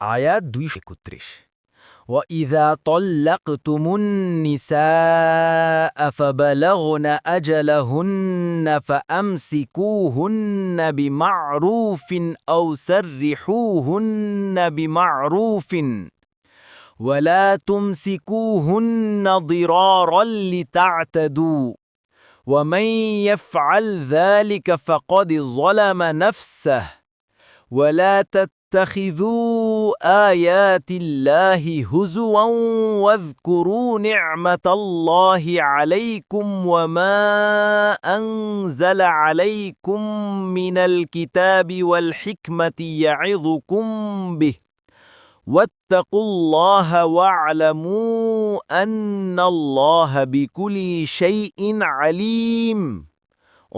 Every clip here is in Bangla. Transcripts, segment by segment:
আয়াত দুইশো একত্রিশ وإذا طلقتم النساء فبلغن أجلهن فأمسكوهن بمعروف أو سرحوهن بمعروف ولا تمسكوهن ضرارا لتعتدوا ومن يفعل ذلك فقد ظلم نفسه ولا تتخذوا آيات الله هزوا واذكروا نعمة الله عليكم وما أنزل عليكم من الكتاب والحكمة يعظكم به. واتقوا الله واعلموا أن الله بكل شيء عليم.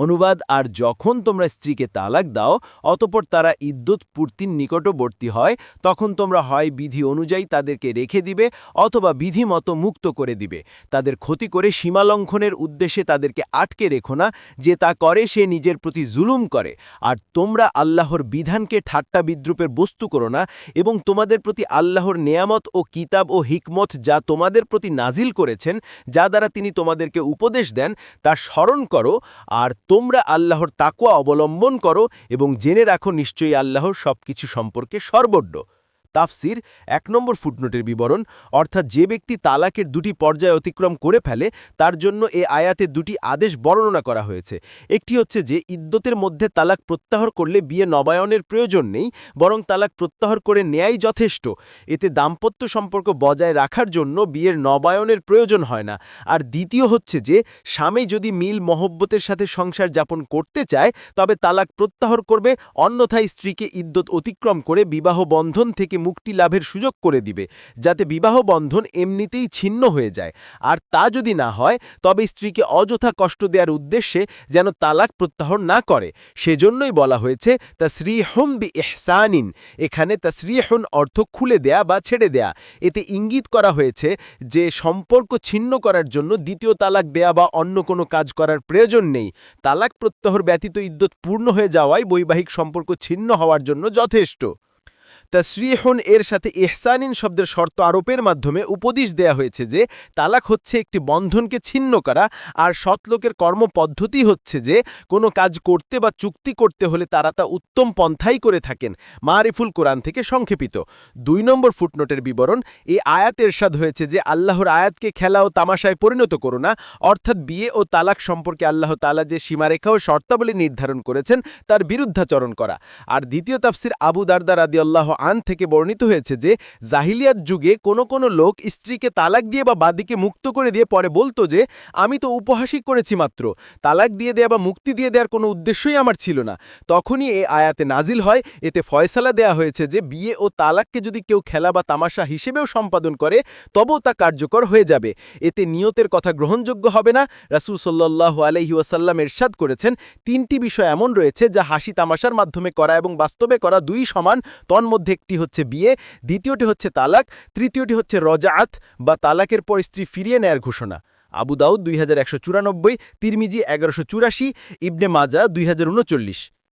অনুবাদ আর যখন তোমরা স্ত্রীকে তালাক দাও, অতপর তারা ইদ্যুৎ পূর্তির নিকটবর্তী হয়, তখন তোমরা হয় বিধি অনুযায়ী তাদেরকে রেখে দিবে অথবা বিধি মতো মুক্ত করে দিবে। তাদের ক্ষতি করে সীমালঙ্ঘনের উদ্দেশ্যে তাদেরকে আটকে রেখো না, যে তা করে সে নিজের প্রতি জুলুম করে। আর তোমরা আল্লাহর বিধানকে ঠাট্টা বিদ্রুপের বস্তু করো না এবং তোমাদের প্রতি আল্লাহর নেয়ামত ও কিতাব ও হিকমত যা তোমাদের প্রতি নাজিল করেছেন, যা দ্বারা তিনি তোমাদেরকে উপদেশ দেন, তা স্মরণ করো। আর তোমরা আল্লাহর তাকুয়া অবলম্বন করো এবং জেনে রাখো নিশ্চয়ই আল্লাহর সবকিছু সম্পর্কে সর্বজ্ঞ। তাফসির এক নম্বর ফুটনোটের বিবরণ, অর্থাৎ যে ব্যক্তি তালাকের দুটি পর্যায় অতিক্রম করে ফেলে, তার জন্য এ আয়াতে দুটি আদেশ বর্ণনা করা হয়েছে। একটি হচ্ছে যে, ইদ্যতের মধ্যে তালাক প্রত্যাহার করলে বিয়ে নবায়নের প্রয়োজন নেই, বরং তালাক প্রত্যাহার করে নেয়াই যথেষ্ট। এতে দাম্পত্য সম্পর্ক বজায় রাখার জন্য বিয়ের নবায়নের প্রয়োজন হয় না। আর দ্বিতীয় হচ্ছে যে, স্বামী যদি মিল মহব্বতের সাথে সংসার যাপন করতে চায়, তবে তালাক প্রত্যাহার করবে, অন্যথায় স্ত্রীকে ইদ্যত অতিক্রম করে বিবাহ বন্ধন থেকে মুক্তি লাভের সুযোগ করে দিবে, যাতে বিবাহ বন্ধন এমনিতেই ছিন্ন হয়ে যায়। আর তা যদি না হয়, তবে স্ত্রীকে অযথা কষ্ট দেওয়ার উদ্দেশ্যে যেন তালাক প্রত্যাহার না করে। সেজন্যই বলা হয়েছে তা শ্রীহম বি এহসানিন এখানে তা শ্রীহন অর্থ খুলে দেয়া বা ছেড়ে দেয়া। এতে ইঙ্গিত করা হয়েছে যে, সম্পর্ক ছিন্ন করার জন্য দ্বিতীয় তালাক দেয়া বা অন্য কোনো কাজ করার প্রয়োজন নেই। তালাক প্রত্যাহার ব্যতীত ইদ্যত পূর্ণ হয়ে যাওয়ায় বৈবাহিক সম্পর্ক ছিন্ন হওয়ার জন্য যথেষ্ট। তাসরিহন এর সাথে এহসানিন শব্দের শর্ত আরোপের মাধ্যমে উপদেশ দেয়া হয়েছে যে, তালাক হচ্ছে একটি বন্ধনকে ছিন্ন করা আর সৎলোকের কর্মপদ্ধতি হচ্ছে যে, কোনো কাজ করতে বা চুক্তি করতে হলে তারা তা উত্তম পন্থাই করে থাকেন, মারিফুল কোরআন থেকে সংক্ষেপিত। দুই নম্বর ফুটনোটের বিবরণ এই আয়াত এরশাদ হয়েছে যে, আল্লাহর আয়াতকে খেলা ও তামাশায় পরিণত করো না, অর্থাৎ বিয়ে ও তালাক সম্পর্কে আল্লাহ তালা যে সীমারেখা ও শর্তাবলী নির্ধারণ করেছেন, তার বিরুদ্ধাচরণ করা। আর দ্বিতীয় তাফসির আবু দারদা রাদি আল্লাহ আন থেকে বর্ণিত হয়েছে যে জাহিলিয়াত যুগে কোনো কোনো লোক স্ত্রীকে তালাক দিয়ে বা বাদিকে মুক্ত করে দিয়ে পরে বলতো যে, আমি তো উপহাসই করেছি মাত্র। তালাক দিয়ে দেয়া বা মুক্তি দিয়ে দেওয়ার কোনো উদ্দেশ্যই আমার ছিল না। তখনই এ আয়াতে নাজিল হয়, এতে ফয়সালা দেয়া হয়েছে যে বিয়ে ও তালাককে যদি কেউ খেলা বা তামাশা হিসেবেও সম্পাদন করে, তবেও তা কার্যকর হয়ে যাবে। এতে নিয়তের কথা গ্রহণযোগ্য হবে না। রাসুল সাল্লাহ আলহি ওয়াসাল্লাম এরশাদ করেছেন, তিনটি বিষয় এমন রয়েছে যা হাসি তামাশার মাধ্যমে করা এবং বাস্তবে করা দুই সমান, তন্মধ্যে একটি হচ্ছে বিয়ে, দ্বিতীয়টি হচ্ছে তালাক, তৃতীয়টি হচ্ছে রজাআত বা তালাকের পর স্ত্রী ফিরিয়ে নেয়ার ঘোষণা। আবু দাউদ দুই হাজার একশো চুরানব্বই, তিরমিজি এগারোশো চুরাশি, ইবনে মাজা দুই হাজার উনচল্লিশ।